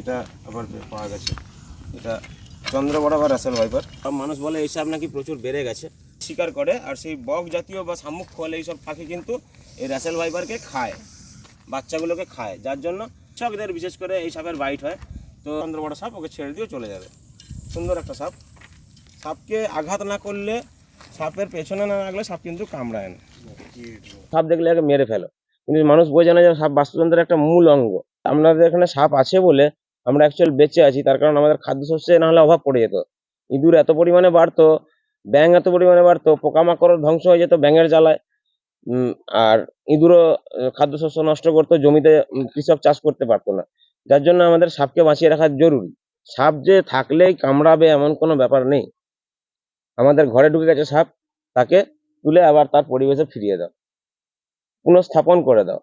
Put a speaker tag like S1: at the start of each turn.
S1: এটা আবার পাওয়া গেছে। এটা চন্দ্রবড়া বা রাসেল ভাইপার। সব মানুষ বলে এই সাপ নাকি প্রচুর বেড়ে গেছে। শিকার করে আর সেই বক জাতীয় বা শামুক ফল এইসব পাখি কিন্তু এই রাসেল ভাইপারকে খায় বাচ্চাগুলোকে খায়। যার জন্য কৃষকদের বিশেষ করে এই সাপের বাইট হয়। তো চন্দ্রবড়া সাপ ওকে ছেড়ে দিয়ে চলে যাবে। সুন্দর একটা সাপ। সাপকে আঘাত না করলে সাপের পেছনে না লাগলে সাপ কিন্তু কামড়ায় না। সাপ দেখলে একে মেরে ফেলো। কিন্তু মানুষ বোঝে না যে সাপ বাস্তুতন্ত্রের একটা মূল অঙ্গ। আমাদের এখানে সাপ আছে বলে আমরা অ্যাকচুয়াল বেঁচে আছি, তার কারণ আমাদের খাদ্যশস্যে না হলে অভাব পড়ে যেত। ইঁদুর এত পরিমাণে বাড়তো, ব্যাঙ এত পরিমাণে বাড়তো পোকামাকড় ধ্বংস হয়ে যেত ব্যাঙের জ্বালায়। আর ইঁদুরও খাদ্যশস্য নষ্ট করতো, জমিতে কৃষক চাষ করতে পারতো না। যার জন্য আমাদের সাপকে বাঁচিয়ে রাখা জরুরি। সাপ যে থাকলেই কামড়াবে এমন কোনো ব্যাপার নেই। আমাদের ঘরে ঢুকে গেছে সাপ, তাকে তুলে আবার তার পরিবেশে ফিরিয়ে দাও। পুনঃস্থাপন করে দাও।